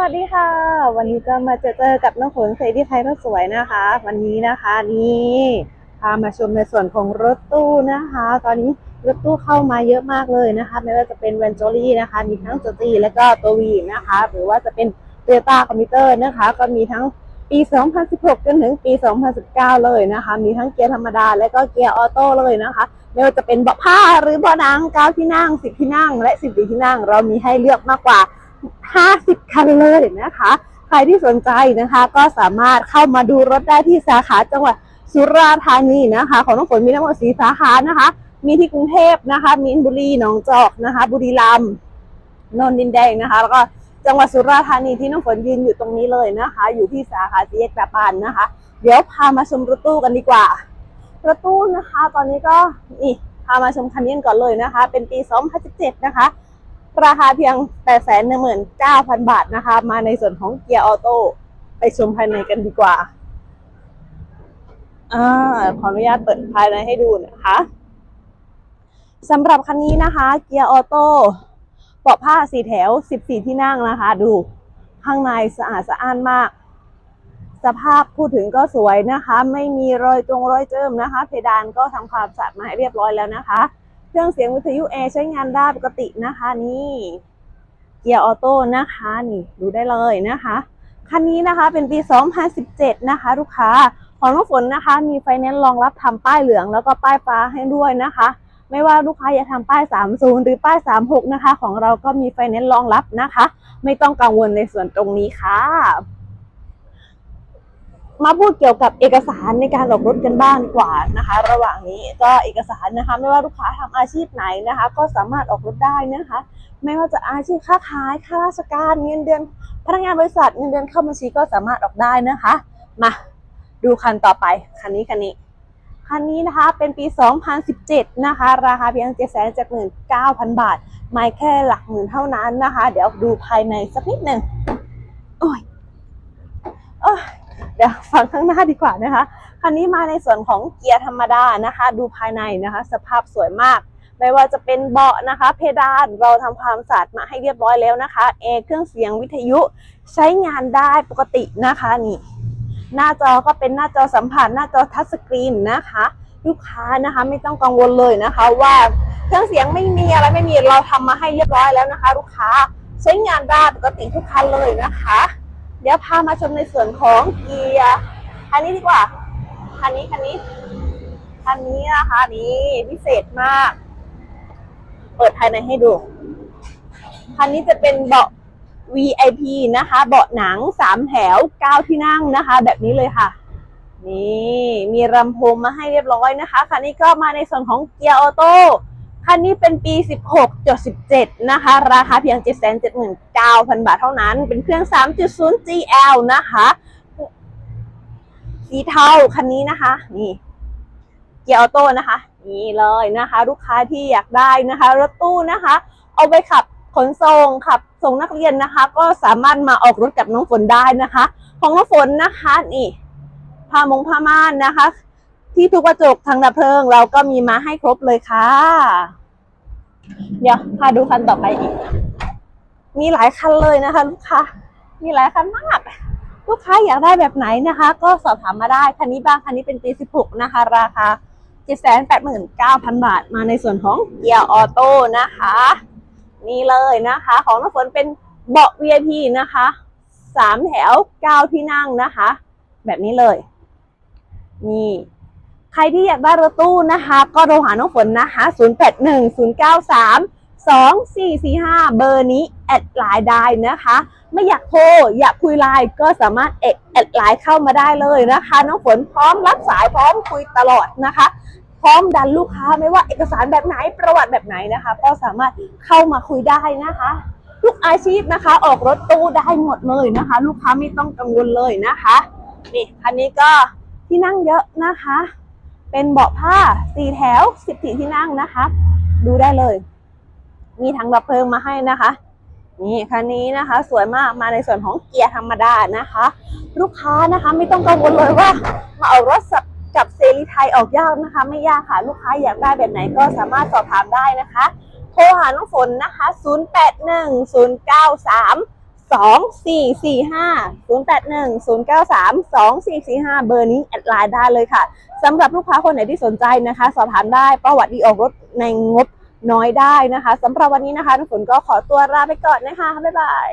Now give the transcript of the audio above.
วัสดีค่ะ วันนี้ก็มาเจอเจอกับน้องฝนเสรีไทยรถสวยนะคะ วันนี้นะคะนี่พามาชมในส่วนของรถตู้นะคะ ตอนนี้รถตู้เข้ามาเยอะมากเลยนะคะ ไม่ว่าจะเป็นเวนจอรี่นะคะ มีทั้งสตรีและก็ตัววีนะคะ หรือว่าจะเป็นเตยต้าคอมพิวเตอร์นะคะ ก็มีทั้งปี 2016 จนถึงปี 2019 เลยนะคะ มีทั้งเกียร์ธรรมดาและก็เกียร์ออโต้เลยนะคะไม่ว่าจะเป็นเบาะผ้าหรือเบาะนัง9ที่นั่ง 10 ที่นั่ง และ10ที่นั่ง เรามีให้เลือกมากกว่า50 คันเลยนะคะ ใครที่สนใจนะคะก็สามารถเข้ามาดูรถได้ที่สาขาจังหวัดสุราษฎร์ธานีนะคะ ของน้องฝนมีทั้งหมดสีสาขานะคะ มีที่กรุงเทพนะคะมีอินบุรีหนองจอกนะคะ บุรีรัมย์นนท์ดินแดงนะคะ แล้วก็จังหวัดสุราษฎร์ธานีที่น้องฝนยืนอยู่ตรงนี้เลยนะคะ อยู่ที่สาขาสีแยกตาปานนะคะ เดี๋ยวพามาชมรถตู้กันดีกว่ารถตู้นะคะ ตอนนี้ก็นี่พามาชมคันนี้กันก่อนเลยนะคะ เป็นปี 2017 นะคะ ราคาเพียง 819,000 บาทนะคะ มาในส่วนของเกียร์ออโต้ไปชมภายในกันดีกว่าอ่าขออนุญาตเปิดภายในให้ดูนะคะสำหรับคันนี้นะคะ เกียร์ออโต้เบาะผ้าสีแถว 14 ที่นั่งนะคะ ดูข้างในสะอาดสะอ้านมาก สภาพพูดถึงก็สวยนะคะ ไม่มีรอยจงรอยเจิมนะคะ เพดานก็ทำความสะอาดมาให้เรียบร้อยแล้วนะคะ เครื่องเสียงวิทยุแอร์ใช้งานได้ปกตินะคะนี่เกียร์ออโต้นะคะนี่ดูได้เลยนะคะคันนี้นะคะเป็นปี 2017 นะคะ ลูกค้าของน้องฝนนะคะ มีไฟแนนซ์รองรับทำป้ายเหลืองแล้วก็ป้ายฟ้าให้ด้วยนะคะ ไม่ว่าลูกค้าอยากทำป้าย 30 หรือป้าย 36 นะคะ ของเราก็มีไฟแนนซ์รองรับนะคะ ไม่ต้องกังวลในส่วนตรงนี้ค่ะ มาพูดเกี่ยวกับเอกสารในการออกรถกันบ้างดีกว่านะคะ ระหว่างนี้ก็เอกสารนะคะ ไม่ว่าลูกค้าทำอาชีพไหนนะคะ ก็สามารถออกรถได้นะคะ ไม่ว่าจะอาชีพค้าขายข้าราชการเงินเดือนพนักงานบริษัทเงินเดือนเข้าบัญชีก็สามารถออกได้นะคะ มาดูคันต่อไปคันนี้คันนี้คันนี้นะคะเป็นปี 2017 นะคะ ราคาเพียง 779,000 บาท ไม่แค่หลักหมื่นเท่านั้นนะคะ เดี๋ยวดูภายในสักนิดหนึ่งโอ้ยโอ้ย ดี๋ยวฟังข้างหน้าดีกว่านะคะ คันนี้มาในส่วนของเกียร์ธรรมดานะคะ ดูภายในนะคะ สภาพสวยมาก ไม่ว่าจะเป็นเบาะนะคะ เพดานเราทำความสะอาดมาให้เรียบร้อยแล้วนะคะแอร์เครื่องเสียงวิทยุใช้งานได้ปกตินะคะนี่หน้าจอก็เป็นหน้าจอสัมผัสหน้าจอทัชสกรีนนะคะ ลูกค้านะคะไม่ต้องกังวลเลยนะคะ ว่าเครื่องเสียงไม่มีอะไรไม่มีเราทำมาให้เรียบร้อยแล้วนะคะ ลูกค้าใช้งานได้ปกติทุกคันเลยนะคะ เดี๋ยวพามาชมในส่วนของเกียร์คันนี้ดีกว่าคันนี้คันนี้คันนี้นะคะนี่พิเศษมาก เปิดภายในให้ดูคันนี้จะเป็นเบาะ VIP นะคะ เบาะหนังสามแถวเก้าที่นั่งนะคะ แบบนี้เลยค่ะ นี่มีลำโพงมาให้เรียบร้อยนะคะคันนี้ก็มาในส่วนของเกียร์ออโต้ คันนี้เป็นปี 16.17 นะคะ ราคาเพียง 779,000 บาทเท่านั้น เป็นเครื่อง 3.0 GL นะคะ สีเทาคันนี้นะคะ นี่เกียร์ออโต้นะคะ นี่เลยนะคะ ลูกค้าที่อยากได้นะคะ รถตู้นะคะ เอาไปขับขนส่งขับส่งนักเรียนนะคะ ก็สามารถมาออกรถกับน้องฝนได้นะคะ ของน้องฝนนะคะ นี่ผ้ามงผ้าม่านนะคะ ที่ทุกกระจกทางดับเพลิง เราก็มีมาให้ครบเลยค่ะ เดี๋ยวพาดูคันต่อไปอีก มีหลายคันเลยนะคะ ลูกค้า มีหลายคันมาก ลูกค้าอยากได้แบบไหนนะคะ ก็สอบถามมาได้ คันนี้บ้างคันนี้เป็นปี 16 นะคะ ราคา 789,000 บาท มาในส่วนของเกียร์ออโต้นะคะ นี่เลยนะคะ ของน้ำฝนเป็นเบาะ VIP นะคะสามแถว9ที่นั่งนะคะ แบบนี้เลย นี่ ใครที่อยากได้รถตู้นะคะ ก็โทรหาน้องฝนนะคะ 081093 2445 เบอร์นี้ แอดไลน์ได้นะคะ ไม่อยากโทรอยากคุยไลน์ก็สามารถแอดแอดไลน์เข้ามาได้เลยนะคะ น้องฝนพร้อมรับสายพร้อมคุยตลอดนะคะ พร้อมดันลูกค้าไม่ว่าเอกสารแบบไหนประวัติแบบไหนนะคะ ก็สามารถเข้ามาคุยได้นะคะ ทุกอาชีพนะคะ ออกรถตู้ได้หมดเลยนะคะ ลูกค้าไม่ต้องกังวลเลยนะคะนี่คันนี้ก็ที่นั่งเยอะนะคะ เป็นเบาะผ้าสี่แถวสิบสี่ที่นั่งนะคะ ดูได้เลย มีถังดับเพลิงมาให้นะคะ นี่คันนี้นะคะ สวยมากมาในส่วนของเกียร์ธรรมดานะคะ ลูกค้านะคะไม่ต้องกังวลเลยว่ามาเอารถสับกับเซรีไทยออกยากนะคะ ไม่ยากค่ะลูกค้าอยากได้แบบไหนก็สามารถสอบถามได้นะคะ โทรหาน้องฝนนะคะ 081093 2445 081 093 2445เบอร์นี้แอดไลน์ได้เลยค่ะสำหรับลูกค้าคนไหนที่สนใจนะคะ สอบถามได้ประวัติดีออกรถในงบน้อยได้นะคะสำหรับวันนี้นะคะทุกคนก็ขอตัวลาไปก่อนนะคะ บ๊ายบาย